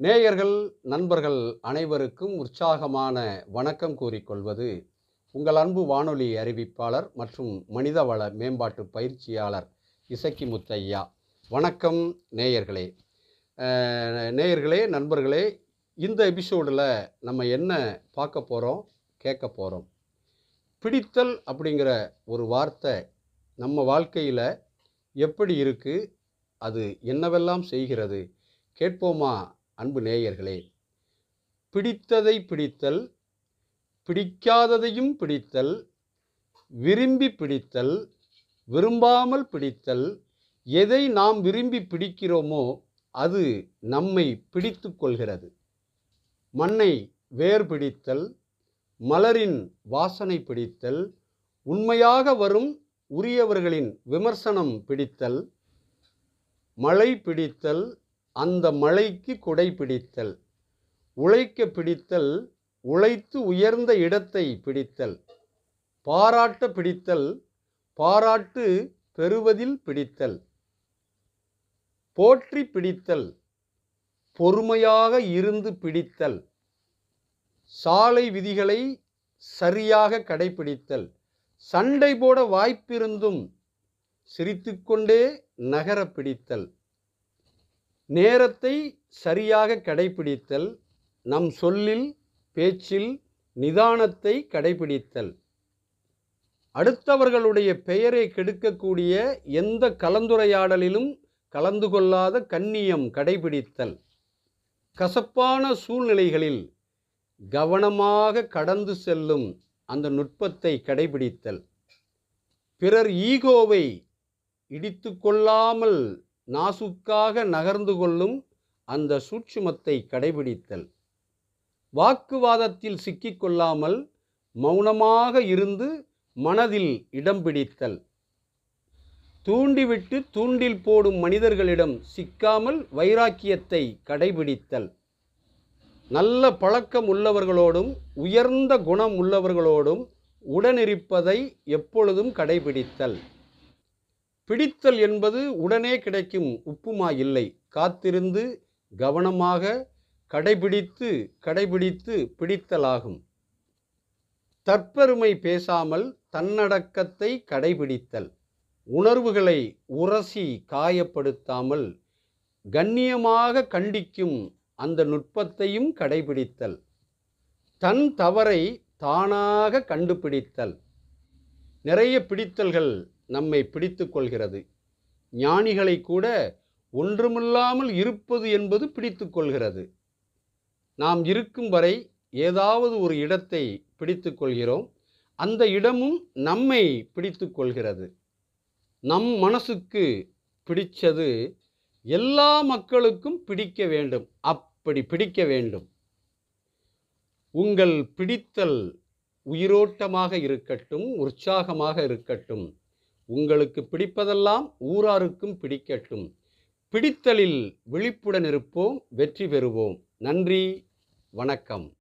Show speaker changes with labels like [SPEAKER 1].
[SPEAKER 1] நேயர்கள் நண்பர்கள் அனைவருக்கும் உற்சாகமான வணக்கம் கூறிக்கொள்வது உங்கள் அன்பு வானொலி அறிவிப்பாளர் மற்றும் மனிதவள மேம்பாட்டு பயிற்சியாளர் இசக்கி முத்தையா வணக்கம் நேயர்களே. நேயர்களே நண்பர்களே இந்த எபிசோடில் நம்ம என்ன பார்க்க போகிறோம் கேட்க போகிறோம் பிடித்தல் அப்படிங்கிற ஒரு வார்த்தை நம்ம வாழ்க்கையில் எப்படி இருக்குது அது என்னவெல்லாம் செய்கிறது கேட்போமா அன்பு நேயர்களே பிடித்ததை பிடித்தல் பிடிக்காததையும் பிடித்தல் விரும்பி பிடித்தல் விரும்பாமல் பிடித்தல் எதை நாம் விரும்பி பிடிக்கிறோமோ அது நம்மை பிடித்து கொள்கிறது. மண்ணை வேர் பிடித்தல் மலரின் வாசனை பிடித்தல் உண்மையாக வரும் உரியவர்களின் விமர்சனம் பிடித்தல் மழை பிடித்தல் அந்த மழைக்கு குடை பிடித்தல் உழைக்க பிடித்தல் உழைத்து உயர்ந்த இடத்தை பிடித்தல். பாராட்ட பிடித்தல் பாராட்டு பெறுவதில் பிடித்தல். போற்றி பிடித்தல் பொறுமையாக இருந்து பிடித்தல். சாலை விதிகளை சரியாக கடைபிடித்தல். சண்டை போட வாய்ப்பிருந்தும் சிரித்துக்கொண்டே நகர பிடித்தல். நேரத்தை சரியாக கடைபிடித்தல் நம் சொல்லில் பேச்சில் நிதானத்தை கடைபிடித்தல். அடுத்தவர்களுடைய பெயரை கெடுக்கக்கூடிய எந்த கலந்துரையாடலிலும் கலந்து கொள்ளாத கண்ணியம் கடைபிடித்தல். கசப்பான சூழ்நிலைகளில் கவனமாக கடந்து செல்லும் அந்த நுட்பத்தை கடைபிடித்தல். பிறர் ஈகோவை இடித்து கொள்ளாமல் நாசுக்காக நகர்ந்து கொள்ளும் அந்த சூட்சுமத்தை கடைபிடித்தல். வாக்குவாதத்தில் சிக்கிக்கொள்ளாமல் மௌனமாக இருந்து மனதில் இடம் பிடித்தல். தூண்டிவிட்டு தூண்டில் போடும் மனிதர்களிடம் சிக்காமல் வைராக்கியத்தை கடைபிடித்தல். நல்ல பழக்கம் உள்ளவர்களோடும் உயர்ந்த குணம் உள்ளவர்களோடும் உடனிருப்பதை எப்பொழுதும் கடைபிடித்தல். பிடித்தல் என்பது உடனே கிடைக்கும் உப்புமா இல்லை. காத்திருந்து கவனமாக கடைபிடித்து கடைபிடித்து பிடித்தலாகும். தற்பெருமை பேசாமல் தன்னடக்கத்தை கடைபிடித்தல். உணர்வுகளை உரசி காயப்படுத்தாமல் கண்ணியமாக கண்டிக்கும் அந்த நுட்பத்தையும் கடைபிடித்தல். தன் தவறை தானாக கண்டுபிடித்தல். நிறைய பிடித்தல்கள் நம்மை பிடித்து கொள்கிறது. ஞானிகளை கூட ஒன்றுமில்லாமல் இருப்பது என்பது பிடித்து கொள்கிறது. நாம் இருக்கும் வரை ஏதாவது ஒரு இடத்தை பிடித்து கொள்கிறோம். அந்த இடமும் நம்மை பிடித்து கொள்கிறது. நம் மனசுக்கு பிடித்தது எல்லா மக்களுக்கும் பிடிக்க வேண்டும். அப்படி பிடிக்க வேண்டும். உங்கள் பிடித்தல் உயிரோட்டமாக இருக்கட்டும் உற்சாகமாக இருக்கட்டும் உங்களுக்கு பிடிப்பதெல்லாம் ஊராருக்கும் பிடிக்கட்டும். பிடித்தலில் விழிப்புடன் இருப்போம் வெற்றி பெறுவோம். நன்றி வணக்கம்.